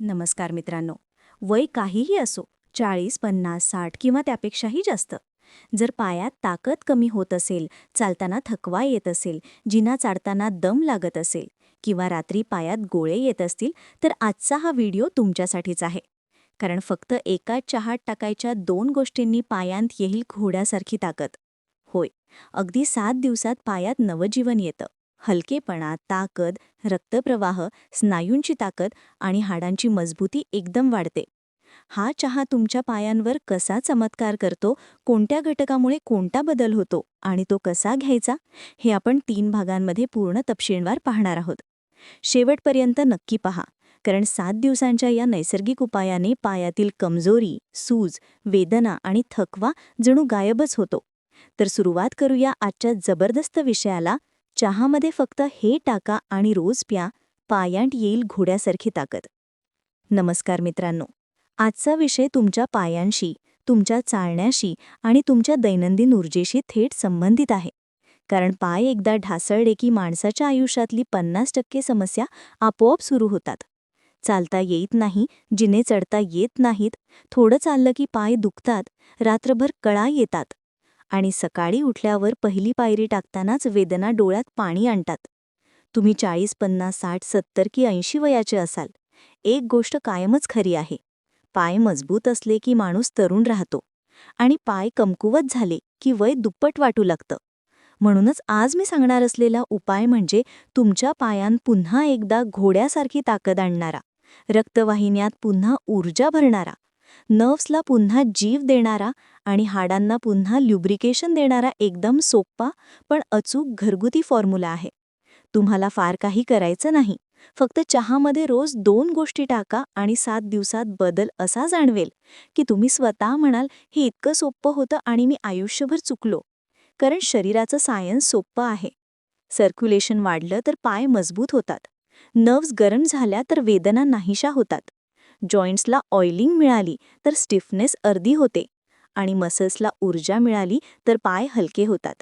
नमस्कार मित्रांनो. वय काहीही असो चाळीस पन्नास साठ किंवा त्यापेक्षाही जास्त. जर पायात ताकद कमी होत असेल चालताना थकवा येत असेल जिना चाडताना दम लागत असेल किंवा रात्री पायात गोळे येत असतील तर आजचा हा व्हिडिओ तुमच्यासाठीच आहे. कारण फक्त एकाच चहात टाकायच्या दोन गोष्टींनी पायांत येईल घोड्यासारखी ताकद. होय अगदी सात दिवसात पायात नवजीवन येतं. हलकेपणा ताकद रक्तप्रवाह स्नायूंची ताकद आणि हाडांची मजबूती एकदम वाढते. हा चहा तुमच्या पायांवर कसा चमत्कार करतो कोणत्या घटकामुळे कोणता बदल होतो आणि तो कसा घ्यायचा हे आपण तीन भागांमध्ये पूर्ण तपशीलवार पाहणार आहोत. शेवटपर्यंत नक्की पहा कारण सात दिवसांच्या या नैसर्गिक उपायाने पायातील कमजोरी सूज वेदना आणि थकवा जणू गायबच होतो. तर सुरुवात करूया आजच्या जबरदस्त विषयाला चहामध्ये फक्त हे टाका आणि रोज प्या पायांट येईल घोड्यासारखी ताकद. नमस्कार मित्रांनो आजचा विषय तुमच्या पायांशी तुमच्या चालण्याशी आणि तुमच्या दैनंदिन ऊर्जेशी थेट संबंधित आहे. कारण पाय एकदा ढासळले की माणसाच्या आयुष्यातली पन्नास टक्के समस्या आपोआप सुरू होतात. चालता येत नाही जिने चढता येत नाहीत थोडं चाललं की पाय दुखतात रात्रभर कळा येतात. आणि सकाळी उठल्यावर पहिली पायरी टाकतानाच वेदना डोळ्यात पाणी आणतात. तुम्ही चाळीस पन्नास साठ सत्तर की ऐंशी वयाचे असाल. एक गोष्ट कायमच खरी आहे. पाय मजबूत असले की माणूस तरुण राहतो. आणि पाय कमकुवत झाले की वय दुप्पट वाटू लागतं. म्हणूनच आज मी सांगणार असलेला उपाय म्हणजे तुमच्या पायां पुन्हा एकदा घोड्यासारखी ताकद आणणारा रक्तवाहिन्यात पुन्हा ऊर्जा भरणारा नर्व्सला पुन्हा जीव देणारा आणि हाडांना पुन्हा ल्युब्रिकेशन देणारा एकदम सोप्पा पण अचूक घरगुती फॉर्म्युला आहे. तुम्हाला फार काही करायचं नाही. फक्त चहामध्ये रोज दोन गोष्टी टाका आणि सात दिवसात बदल असा जाणवेल की तुम्ही स्वतः म्हणाल हे इतकं सोपं होतं आणि मी आयुष्यभर चुकलो. कारण शरीराचं सायन्स सोप्पं आहे. सर्क्युलेशन वाढलं तर पाय मजबूत होतात. नर्व्स गरम झाल्या तर वेदना नाहीशा होतात. जॉईंट्सला ऑइलिंग मिळाली तर स्टिफनेस अर्धी होते आणि मसल्सला ऊर्जा मिळाली तर पाय हलके होतात.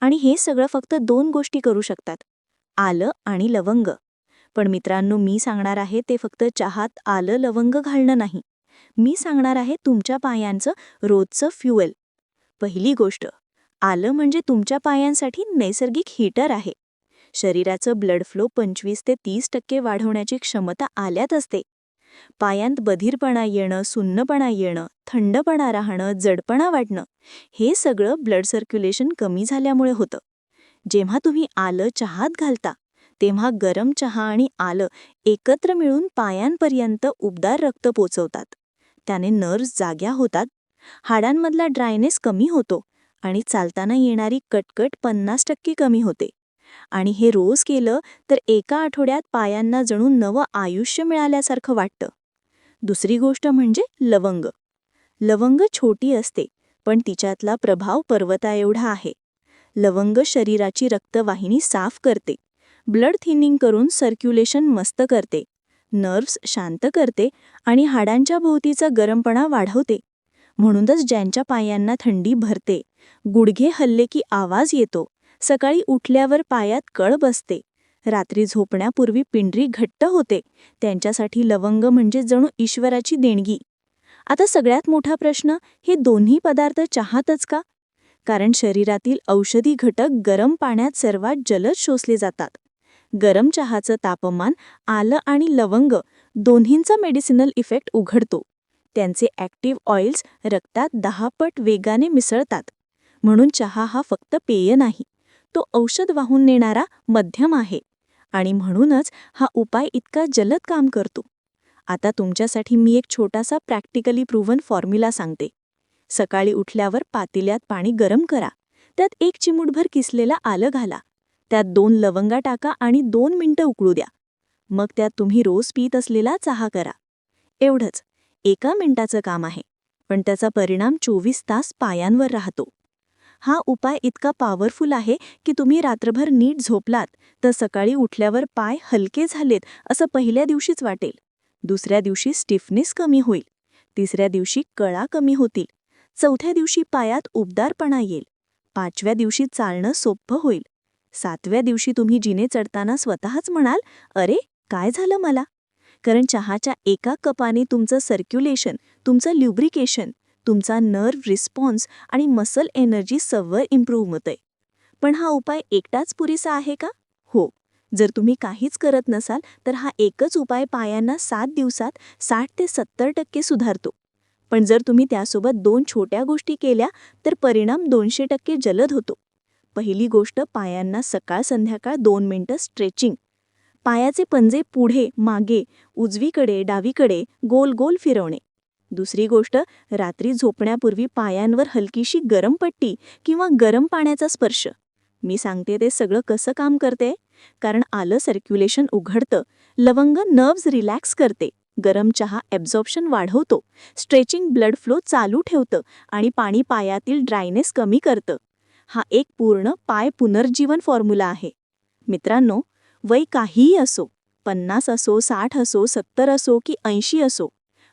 आणि हे सगळं फक्त दोन गोष्टी करू शकतात आलं आणि लवंग. पण मित्रांनो मी सांगणार आहे ते फक्त चहात आलं लवंग घालणं नाही. मी सांगणार आहे तुमच्या पायांचं रोजचं फ्युएल. पहिली गोष्ट आलं म्हणजे तुमच्या पायांसाठी नैसर्गिक हीटर आहे. शरीराचं ब्लड फ्लो पंचवीस ते तीस टक्के वाढवण्याची क्षमता आल्यात असते. पायांत बधीरपणा येणं सुन्नपणा येणं थंडपणा राहणं जडपणा वाटणं हे सगळं ब्लड सर्क्युलेशन कमी झाल्यामुळे होतं. जेव्हा तुम्ही आलं चहात घालता तेव्हा गरम चहा आणि आलं एकत्र मिळून पायांपर्यंत उबदार रक्त पोचवतात. त्याने नर्व्स जाग्या होतात हाडांमधला ड्रायनेस कमी होतो आणि चालताना येणारी कटकट पन्नास टक्के कमी होते. आणि हे रोज केलं तर एका आठवड्यात पायांना जणू नवं आयुष्य मिळाल्यासारखं वाटतं. दुसरी गोष्ट म्हणजे लवंग. लवंग छोटी असते पण तिच्यातला प्रभाव पर्वताएवढा आहे. लवंग शरीराची रक्तवाहिनी साफ करते. ब्लड थिनिंग करून सर्क्युलेशन मस्त करते. नर्व्स शांत करते आणि हाडांच्या भोवतीचा गरमपणा वाढवते. म्हणूनच ज्यांच्या पायांना थंडी भरते गुडघे हल्ले की आवाज येतो. सकाळी उठल्यावर पायात कळ बसते. रात्री झोपण्यापूर्वी पिंडरी घट्ट होते. त्यांच्यासाठी लवंग म्हणजे जणू ईश्वराची देणगी. आता सगळ्यात मोठा प्रश्न हे दोन्ही पदार्थ चहातच का? कारण शरीरातील औषधी घटक गरम पाण्यात सर्वात जलद शोषले जातात. गरम चहाचं तापमान आलं आणि लवंग दोन्हींचा मेडिसिनल इफेक्ट उघडतो. त्यांचे ॲक्टिव्ह ऑइल्स रक्तात दहा पट वेगाने मिसळतात. म्हणून चहा हा फक्त पेय नाही. तो औषध वाहून नेणारा मध्यम आहे. आणि म्हणूनच हा उपाय इतका जलद काम करतो. आता तुमच्यासाठी मी एक छोटासा प्रॅक्टिकली प्रूव्हन फॉर्म्युला सांगते. सकाळी उठल्यावर पातेल्यात पाणी गरम करा. त्यात एक चिमूटभर किसलेला आलं घाला. त्यात दोन लवंगा टाका आणि दोन मिनिटं उकळू द्या. मग त्यात तुम्ही रोज पीत असलेला चहा करा. एवढंच. एका मिनिटाचं काम आहे. पण त्याचा परिणाम चोवीस तास पायांवर राहतो. हा उपाय इतका पॉवरफुल आहे की तुम्ही रात्रभर नीट झोपलात तर सकाळी उठल्यावर पाय हलके झालेत असं पहिल्या दिवशीच वाटेल. दुसऱ्या दिवशी स्टिफनेस कमी होईल. तिसऱ्या दिवशी कळा कमी होतील. चौथ्या दिवशी पायात उबदारपणा येईल. पाचव्या दिवशी चालणं सोपं होईल. सातव्या दिवशी तुम्ही जिने चढताना स्वतःच म्हणाल अरे काय झालं मला? कारण चहाच्या एका कपाने तुमचं सर्क्युलेशन तुमचं ल्युब्रिकेशन तुमचा नर्व्ह रिस्पॉन्स आणि मसल एनर्जी सव्वर इम्प्रूव्ह होतंय. पण हा उपाय एकटाच पुरेसा आहे का? हो. जर तुम्ही काहीच करत नसाल तर हा एकच उपाय पायांना सात दिवसात साठ ते सत्तर टक्के सुधारतो. पण जर तुम्ही त्यासोबत दोन छोट्या गोष्टी केल्या तर परिणाम दोनशे टक्के जलद होतो. पहिली गोष्ट पायांना सकाळ संध्याकाळ दोन मिनटं स्ट्रेचिंग पायाचे पंजे पुढे मागे उजवीकडे डावीकडे गोल गोल फिरवणे. दुसरी गोष्ट रात्री झोपण्यापूर्वी पायांवर हलकीशी गरम पट्टी किंवा गरम पाण्याचा स्पर्श. मी सांगते ते सगळं कसं काम करते? कारण आलं सर्क्युलेशन उघडतं लवंग नर्व्स रिलॅक्स करते गरम चहा ॲब्झॉर्प्शन वाढवतो स्ट्रेचिंग ब्लड फ्लो चालू ठेवतं आणि पाणी पायातील ड्रायनेस कमी करतं. हा एक पूर्ण पाय पुनर्जीवन फॉर्म्युला आहे. मित्रांनो वय काहीही असो पन्नास असो साठ असो सत्तर असो की ऐंशी असो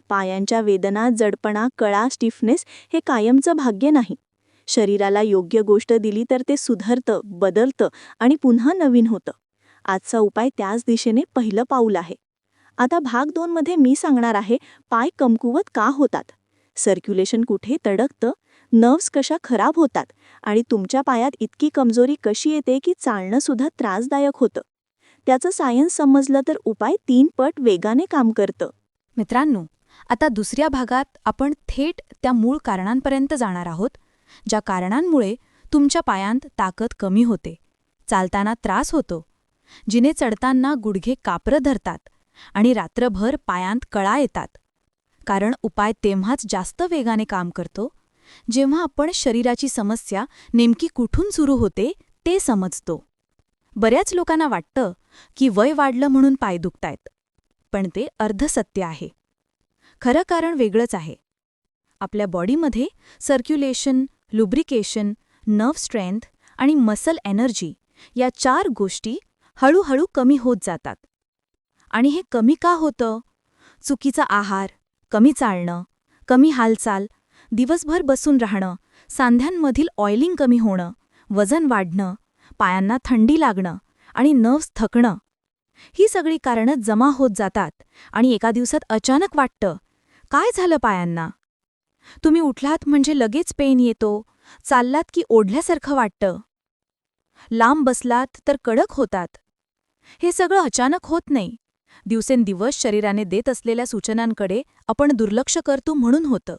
पायांच्या वेदना जडपणा कळा स्टिफनेस हे कायमचं भाग्य नाही. शरीराला योग्य गोष्ट दिली तर ते सुधरतं बदलतं आणि पुन्हा नवीन होतं. आजचा उपाय त्याच दिशेने पहिलं पाऊल आहे. आता भाग दोनमध्ये मी सांगणार आहे पाय कमकुवत का होतात? सर्क्युलेशन कुठे तडकतं? नर्व्स कशा खराब होतात? आणि तुमच्या पायात इतकी कमजोरी कशी येते की चालणंसुद्धा त्रासदायक होतं? त्याचं सायन्स समजलं तर उपाय तीन पट वेगाने काम करतं. मित्रांनो आता दुसऱ्या भागात आपण थेट त्या मूळ कारणांपर्यंत जाणार आहोत ज्या कारणांमुळे तुमच्या पायांत ताकद कमी होते चालताना त्रास होतो जिने चढताना गुडघे कापरं धरतात आणि रात्रभर पायांत कळा येतात. कारण उपाय तेव्हाच जास्त वेगाने काम करतो जेव्हा आपण शरीराची समस्या नेमकी कुठून सुरू होते ते समजतो. बऱ्याच लोकांना वाटतं की वय वाढलं म्हणून पाय दुखतायत पण ते अर्धसत्य आहे. खरं कारण वेगळंच आहे. आपल्या बॉडीमध्ये सर्क्युलेशन लुब्रिकेशन नर्व स्ट्रेंथ आणि मसल एनर्जी या चार गोष्टी हळूहळू कमी होत जातात. आणि हे कमी का होतं? चुकीचा आहार कमी चालणं कमी हालचाल दिवसभर बसून राहणं सांध्यांमधील ऑइलिंग कमी होणं वजन वाढणं पायांना थंडी लागणं आणि नर्व्स थकणं ही सगळी कारणं जमा होत जातात आणि एका दिवसात अचानक वाटतं काय झालं पायांना? तुम्ही उठलात म्हणजे लगेच पेन येतो चाललात की ओढल्यासारखं वाटतं. लांब बसलात तर कडक होतात. हे सगळं अचानक होत नाही. दिवसेंदिवस शरीराने देत असलेल्या सूचनांकडे आपण दुर्लक्ष करतो म्हणून होतं.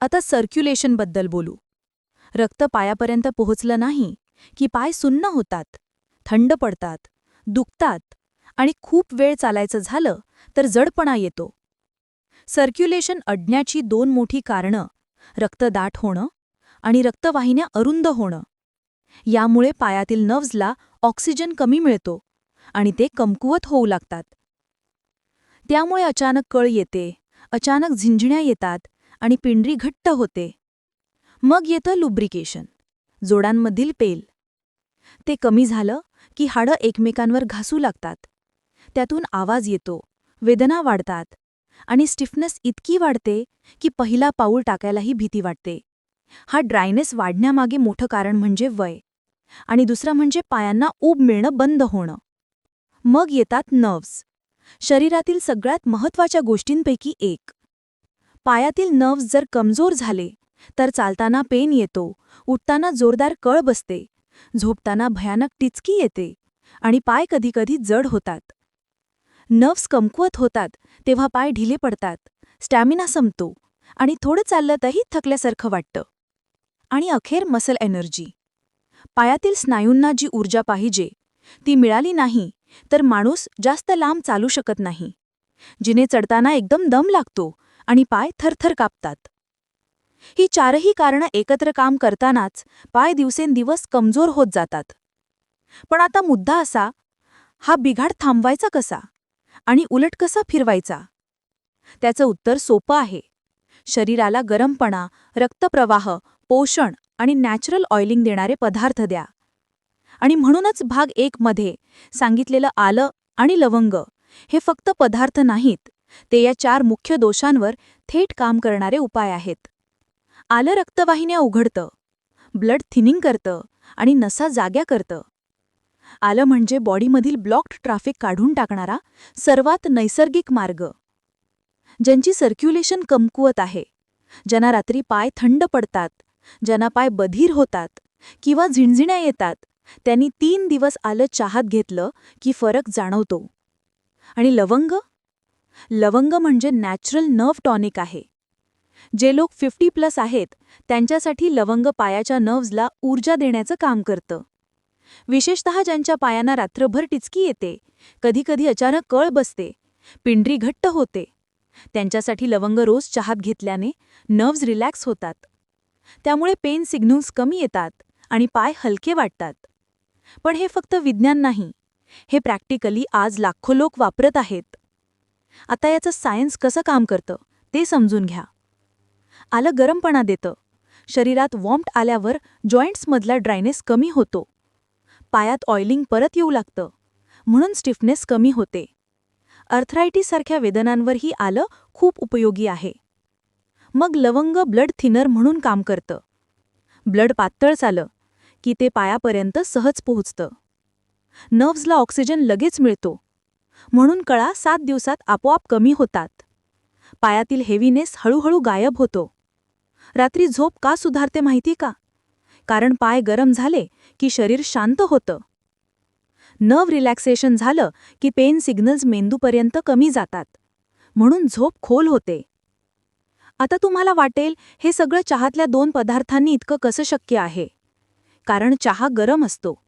आता सर्क्युलेशनबद्दल बोलू. रक्त पायापर्यंत पोहोचलं नाही की पाय सुन्न होतात थंड पडतात दुखतात आणि खूप वेळ चालायचं झालं तर जडपणा येतो. सर्क्युलेशन अडण्याची दोन मोठी कारणं रक्तदाट होणं आणि रक्तवाहिन्या अरुंद होणं. यामुळे पायातील नव्जला ऑक्सिजन कमी मिळतो आणि ते कमकुवत होऊ लागतात. त्यामुळे अचानक कळ येते अचानक झिंझण्या येतात आणि पिंडरी घट्ट होते. मग येतं लुब्रिकेशन जोडांमधील पेल. ते कमी झालं की हाडं एकमेकांवर घासू लागतात. त्यातून आवाज येतो वेदना वाढतात. आणि स्टिफनेस इतकी वाढते की पहिला पाऊल टाकायलाही भीती वाटते. हा ड्रायनेस वाढण्यामागे मोठं कारण म्हणजे वय. आणि दुसरं म्हणजे पायांना ऊब मिळणं बंद होणं. मग येतात नर्व्स. शरीरातील सगळ्यात महत्त्वाच्या गोष्टींपैकी एक. पायातील नर्व्स जर कमजोर झाले तर चालताना पेन येतो उठताना जोरदार कळ बसते झोपताना भयानक टिचकी येते आणि पाय कधीकधी जड होतात. नर्व्स कमकुवत होतात तेव्हा पाय ढिले पडतात. स्टॅमिना संपतो आणि थोडं चाललं तरी थकल्यासारखं वाटतं. आणि अखेर मसल एनर्जी. पायातील स्नायूंना जी ऊर्जा पाहिजे ती मिळाली नाही तर माणूस जास्त लांब चालू शकत नाही. जिने चढताना एकदम दम लागतो आणि पाय थरथर कापतात. ही चारही कारणं एकत्र काम करतानाच पाय दिवसेंदिवस कमजोर होत जातात. पण आता मुद्दा असा हा बिघाड थांबवायचा कसा? आणि उलट कसा फिरवायचा? त्याचं उत्तर सोपं आहे. शरीराला गरमपणा रक्तप्रवाह पोषण आणि नॅचरल ऑइलिंग देणारे पदार्थ द्या. आणि म्हणूनच भाग एक मध्ये सांगितलेलं आलं आणि लवंग हे फक्त पदार्थ नाहीत ते या चार मुख्य दोषांवर थेट काम करणारे उपाय आहेत. आलं रक्तवाहिन्या उघडतं ब्लड थिनिंग करतं आणि नसा जाग्या करतं. आलं म्हणजे बॉडीमधील ब्लॉक्ड ट्रॅफिक काढून टाकणारा सर्वात नैसर्गिक मार्ग. ज्यांची सर्क्युलेशन कमकुवत आहे ज्यांना रात्री पाय थंड पडतात ज्यांना पाय बधीर होतात किंवा झिणझिण्या येतात त्यांनी तीन दिवस आलं चाहत घेतलं की फरक जाणवतो. आणि लवंग? लवंग म्हणजे नॅचरल नर्व टॉनिक आहे. जे लोक फिफ्टी प्लस आहेत त्यांच्यासाठी लवंग पायाच्या नर्व्सला ऊर्जा देण्याचं काम करतं. विशेषतः ज्यांच्या पायांना रात्रभर टिचकी येते. कधीकधी अचानक कळ बसते. पिंडरी घट्ट होते. त्यांच्यासाठी लवंग रोज चहात घेतल्याने नर्व्ज रिलॅक्स होतात. त्यामुळे पेन सिग्नल्स कमी येतात आणि पाय हलके वाटतात. पण हे फक्त विज्ञान नाही. हे प्रॅक्टिकली आज लाखो लोक वापरत आहेत. आता याचं सायन्स कसं काम करतं ते समजून घ्या. आलं गरमपणा देतं. शरीरात वॉम्ट आल्यावर जॉईंट्समधला ड्रायनेस कमी होतो. पायात ऑइलिंग परत येऊ लागतं. म्हणून स्टिफनेस कमी होते. अर्थरायटीसारख्या वेदनांवरही आलं खूप उपयोगी आहे. मग लवंग ब्लड थिनर म्हणून काम करतं. ब्लड पातळ चालं की ते पायापर्यंत सहज पोहोचतं. नर्व्सला ऑक्सिजन लगेच मिळतो. म्हणून कळा सात दिवसात आपोआप कमी होतात. पायातील हेवीनेस हळूहळू गायब होतो. रात्री झोप का सुधारते माहिती का? कारण पाय गरम झाले की शरीर शांत होतं. नर्व रिलॅक्सेशन झालं की पेन सिग्नल्स मेंदूपर्यंत कमी जातात. म्हणून झोप खोल होते. आता तुम्हाला वाटेल हे सगळं चहातल्या दोन पदार्थांनी इतकं कसं शक्य आहे? कारण चहा गरम असतो.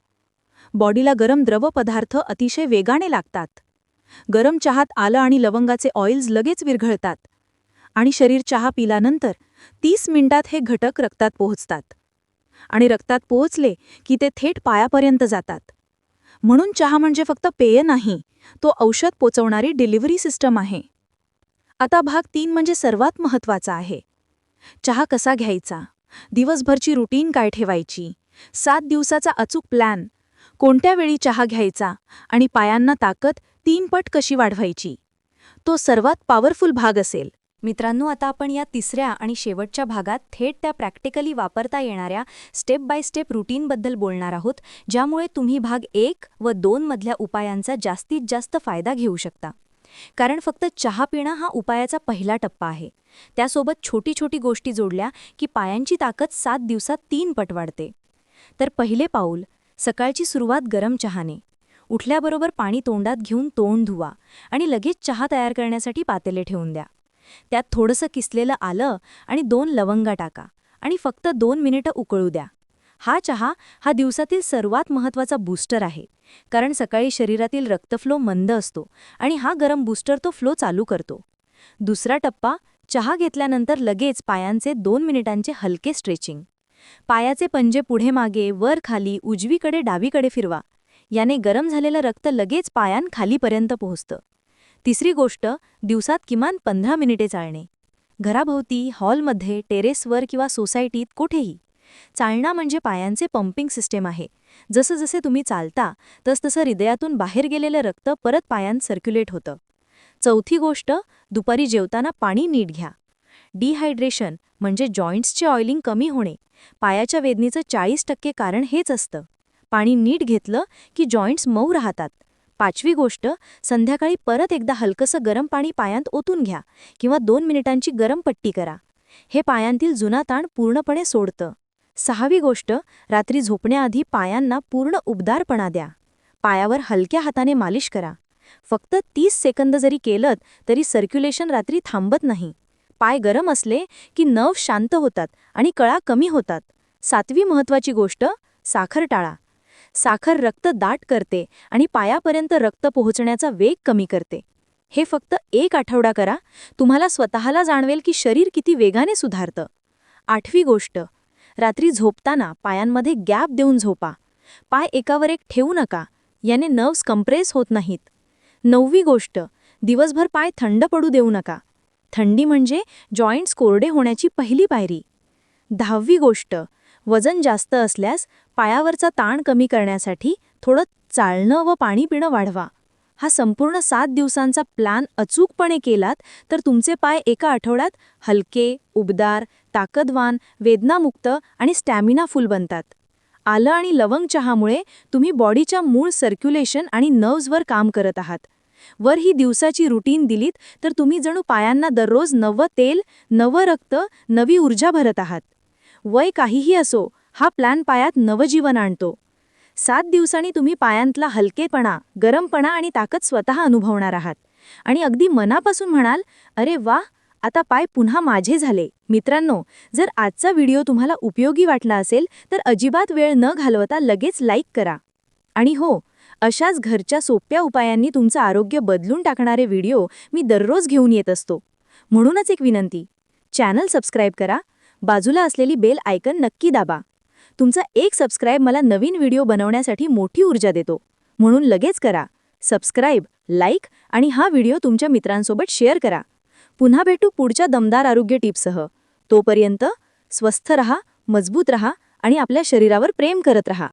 बॉडीला गरम द्रव पदार्थ अतिशय वेगाने लागतात. गरम चहात आलं आणि लवंगाचे ऑइल्स लगेच विरघळतात. आणि शरीर चहा पिल्यानंतर तीस मिनिटात हे घटक रक्तात पोहोचतात. आणि रक्तात पोहोचले की ते थेट पायापर्यंत जातात. म्हणून चहा म्हणजे फक्त पेय नाही तो औषध पोचवणारी डिलिव्हरी सिस्टम आहे. आता भाग तीन म्हणजे सर्वात महत्त्वाचा आहे. चहा कसा घ्यायचा? दिवसभरची रुटीन काय ठेवायची? सात दिवसाचा अचूक प्लॅन. कोणत्या वेळी चहा घ्यायचा? आणि पायांना ताकद तीन पट कशी वाढवायची? तो सर्वात पॉवरफुल भाग असेल. मित्रांनो आता आपण या तिसऱ्या आणि शेवटच्या भागात थेट त्या प्रॅक्टिकली वापरता येणाऱ्या स्टेप बाय स्टेप रुटीनबद्दल बोलणार आहोत ज्यामुळे तुम्ही भाग एक व दोन मधल्या उपायांचा जास्तीत जास्त फायदा घेऊ शकता. कारण फक्त चहा पिणं हा उपायाचा पहिला टप्पा आहे. त्यासोबत छोटी छोटी गोष्टी जोडल्या की पायांची ताकद सात दिवसात तीन पट वाढते. तर पहिले पाऊल सकाळची सुरुवात गरम चहाने. उठल्याबरोबर पाणी तोंडात घेऊन तोंड धुवा आणि लगेच चहा तयार करण्यासाठी पातेले ठेवून द्या. त्यात थोडंसं किसलेलं आलं आणि दोन लवंगा टाका आणि फक्त दोन मिनिटं उकळू द्या. हा चहा हा दिवसातील सर्वात महत्त्वाचा बूस्टर आहे कारण सकाळी शरीरातील रक्तफ्लो मंद असतो आणि हा गरम बूस्टर तो फ्लो चालू करतो. दुसरा टप्पा चहा घेतल्यानंतर लगेच पायांचे दोन मिनिटांचे हलके स्ट्रेचिंग. पायाचे पंजे पुढे मागे वर खाली उजवीकडे डावीकडे फिरवा. याने गरम झालेलं रक्त लगेच पायां खालीपर्यंत पोहोचतं. तिसरी गोष्ट दिवसात किमान पंधरा मिनिटे चालणे. घराभोवती हॉलमध्ये टेरेसवर किंवा सोसायटीत कुठेही. चालणा म्हणजे पायांचे पंपिंग सिस्टेम आहे. जसं जसे तुम्ही चालता तसतसं हृदयातून बाहेर गेलेलं रक्त परत पायांत सर्क्युलेट होतं. चौथी गोष्ट दुपारी जेवताना पाणी नीट घ्या. डिहायड्रेशन म्हणजे जॉईंट्सचे ऑइलिंग कमी होणे. पायाच्या वेदनेचं चाळीस टक्के कारण हेच असतं. पाणी नीट घेतलं की जॉईंट्स मऊ राहतात. पाचवी गोष्ट संध्याकाळी परत एकदा हलकंसं गरम पाणी पायांत ओतून घ्या किंवा दोन मिनिटांची गरम पट्टी करा. हे पायांतील जुना ताण पूर्णपणे सोडतं. सहावी गोष्ट रात्री झोपण्याआधी पायांना पूर्ण उबदारपणा द्या. पायावर हलक्या हाताने मालिश करा. फक्त तीस सेकंद जरी केलं तरी सर्क्युलेशन रात्री थांबत नाही. पाय गरम असले की नव शांत होतात आणि कळा कमी होतात. सातवी महत्वाची गोष्ट साखर टाळा. साखर रक्त दाट करते आणि पायापर्यंत रक्त पोहोचण्याचा वेग कमी करते. हे फक्त एक आठवडा करा तुम्हाला स्वतःला जाणवेल की शरीर किती वेगाने सुधारतं. आठवी गोष्ट रात्री झोपताना पायांमध्ये गॅप देऊन झोपा. पाय एकावर एक ठेवू नका याने नर्व्स कंप्रेस होत नाहीत. नववी गोष्ट दिवसभर पाय थंड पडू देऊ नका. थंडी म्हणजे जॉईंट्स कोरडे होण्याची पहिली पायरी. दहावी गोष्ट वजन जास्त असल्यास पायावरचा ताण कमी करण्यासाठी थोडं चालणं व पाणी पिणं वाढवा. हा संपूर्ण सात दिवसांचा प्लॅन अचूकपणे केलात तर तुमचे पाय एका आठवड्यात हलके उबदार ताकदवान वेदनामुक्त आणि स्टॅमिना फुल बनतात. आलं आणि लवंग चहामुळे तुम्ही बॉडीच्या मूळ सर्क्युलेशन आणि नर्व्सवर काम करत आहात. वर ही दिवसाची रुटीन दिलीत तर तुम्ही जणू पायांना दररोज नवं तेल नवं रक्त नवी ऊर्जा भरत आहात. वय काहीही असो हा प्लॅन पायात नवजीवन आणतो. सात दिवसांनी तुम्ही पायांतला हलकेपणा गरमपणा आणि ताकद स्वतः अनुभवणार आहात. आणि अगदी मनापासून म्हणाल अरे वा आता पाय पुन्हा माझे झाले. मित्रांनो जर आजचा व्हिडिओ तुम्हाला उपयोगी वाटला असेल तर अजिबात वेळ न घालवता लगेच लाईक करा. आणि हो अशाच घरच्या सोप्या उपायांनी तुमचं आरोग्य बदलून टाकणारे व्हिडिओ मी दररोज घेऊन येत असतो. म्हणूनच एक विनंती चॅनल सबस्क्राईब करा बाजूला असलेली बेल आयकन नक्की दाबा. तुमचा एक सबस्क्राईब मला नवीन व्हिडिओ बनवण्यासाठी मोठी ऊर्जा देतो. म्हणून लगेच करा. सबस्क्राईब लाईक आणि हा व्हिडिओ तुमच्या मित्रांसोबत शेअर करा. पुन्हा भेटू पुढच्या दमदार आरोग्य टिप्ससह. तोपर्यंत स्वस्थ रहा मजबूत रहा आणि आपल्या शरीरावर प्रेम करत रहा.